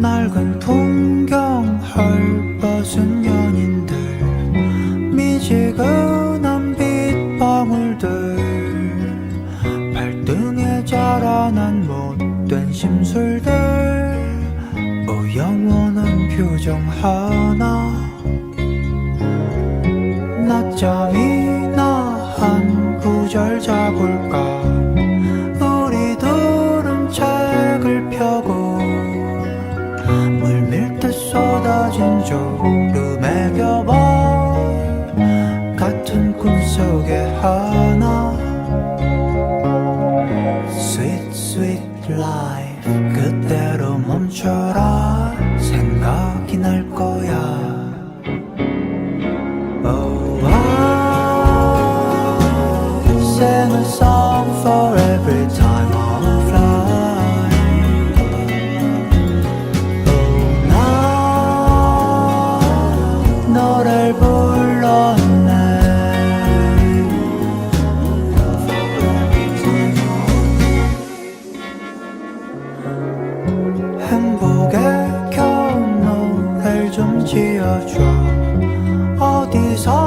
낡은 풍경 헐벗은 연인들 미지근한 빗방울들. 발등에 자라난 못된 심술들 오 영원한 표정 하나. 낮잠이나 한 구절 자볼까? 우리 둘은 책을 펴고 물밀듯 쏟아진 졸음의 겹을 같은 꿈속에 하나. Sweet sweet life 그대로 멈춰라. 생각이 날 거야. Oh 를 불렀나 행복의 겨울을 좀 지어줘. 어디서